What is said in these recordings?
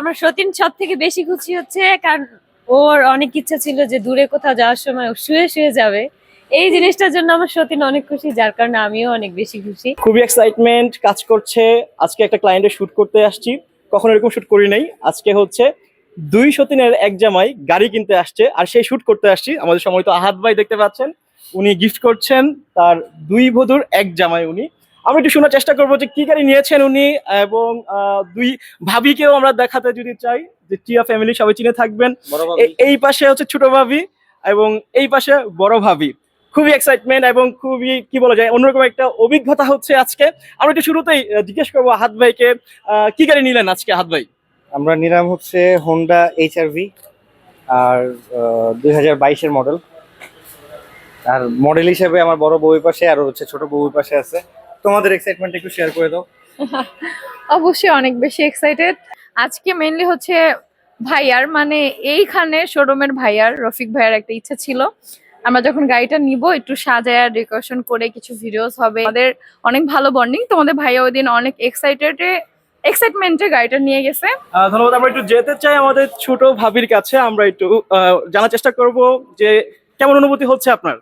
আমার সতীন সব থেকে বেশি খুশি হচ্ছে, কারণ ওর অনেক ইচ্ছা ছিল যে দূরে কোথাও যাওয়ার সময় শুয়ে শুয়ে যাবে। এই জিনিসটার জন্য আমার সতীন অনেক খুশি, যার কারণে আমিও অনেক বেশি খুশি। খুবই এক্সাইটমেন্ট কাজ করছে। আজকে একটা ক্লায়েন্টের শুট করতে আসছি। কখনো এরকম শুট করি নাই। আজকে হচ্ছে দুই সতীনের এক জামাই গাড়ি কিনতে আসছে, আর সেই শুট করতে আসছি। আমাদের সময় তো আহাত ভাই দেখতে পাচ্ছেন, উনি গিফট করছেন। তার দুই বধুর এক জামাই উনি। আমরা একটু শোনার চেষ্টা করব যে কি গাড়ি নিয়েছেন উনি এবং দুই ভাবিকেও আমরা দেখাতে যদি চাই যে টিয়া ফ্যামিলি সবাই চিনে থাকবেন। এই পাশে হচ্ছে ছোট ভাবি এবং এই পাশে বড় ভাবি। খুবই এক্সাইটমেন্ট এবং খুবই কি বলা যায় অন্যরকম একটা অভিজ্ঞতা হচ্ছে আজকে। আমরা একটু শুরুতেই জিজ্ঞেস করব হাত ভাইকে কি গাড়ি নিলেন আজকে হাত ভাই? আমরা নিলাম হচ্ছে হোন্ডা এইচ আর ভি আর দুই হাজার বাইশের মডেল আর মডেল হিসেবে আমার বড় বউয়ের পাশে আর হচ্ছে ছোট বউয়ের পাশে আছে। তোমাদের এক্সাইটমেন্ট একটু শেয়ার করে দাও। অবশ্যই অনেক বেশি এক্সাইটেড আজকে মেইনলি হচ্ছে ভাইয়ার মানে এইখানে শোরুমের ভাইয়ার রফিক ভাইয়ার একটা ইচ্ছা ছিল। আমরা যখন গাড়িটা নিব একটু সাজায় ডেকোরেশন করে কিছু ভিডিওস হবে। আমাদের অনেক ভালো বন্ডিং তোমাদের ভাইয়া ওই দিন অনেক এক্সাইটেড এক্সাইটমেন্টে গাড়িটা নিয়ে গেছে। আহ, ধন্যবাদ। আমরা একটু যেতে চাই আমাদের ছোট ভাবির কাছে। আমরা একটু আহ, জানার চেষ্টা করব যে কেমন অনুভূতি হচ্ছে আপনার?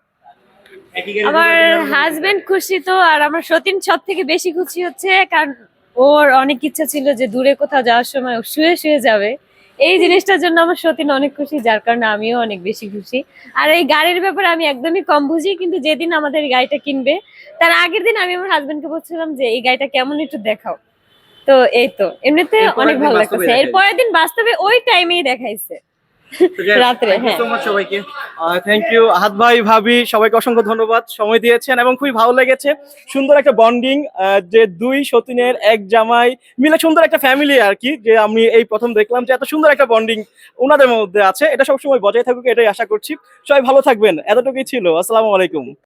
আমার হাজবেন্ড খুশি তো আর আমার সতীন সব থেকে বেশি খুশি হচ্ছে কারণ ওর অনেক ইচ্ছা ছিল যে দূরে কোথাও যাওয়ার সময় ও শুয়ে শুয়ে যাবে। এই জিনিসটার জন্য আমার সতীন অনেক খুশি যার কারণে আমিও অনেক বেশি খুশি। আর এই গাড়ির ব্যাপারে আমি একদমই কম বুঝি কিন্তু যেদিন আমাদের এই গাড়িটা কিনবে তার আগের দিন আমি আমার হাজবেন্ডকে বলছিলাম যে এই গাড়িটা কেমন একটু দেখাও। তো এই তো এমনিতে অনেক ভালো লাগতেছে। এর পরের দিন বাস্তবে ওই টাইমেই দেখাইছে। রাত্রে, হ্যাঁ। সবাইকে। থ্যাংক ইউ হাত ভাই ভাবি সবাইকে অসংখ্য ধন্যবাদ সময় দিয়েছেন এবং খুবই ভালো লেগেছে। সুন্দর একটা বন্ডিং যে দুই সতীনের এক জামাই মিলে সুন্দর একটা ফ্যামিলি আর কি যে আমি এই প্রথম দেখলাম যে এত সুন্দর একটা বন্ডিং ওনাদের মধ্যে আছে। এটা সবসময় বজায় থাকুক এটাই আশা করছি। সবাই ভালো থাকবেন। এতটুকুই ছিল। আসসালামু আলাইকুম।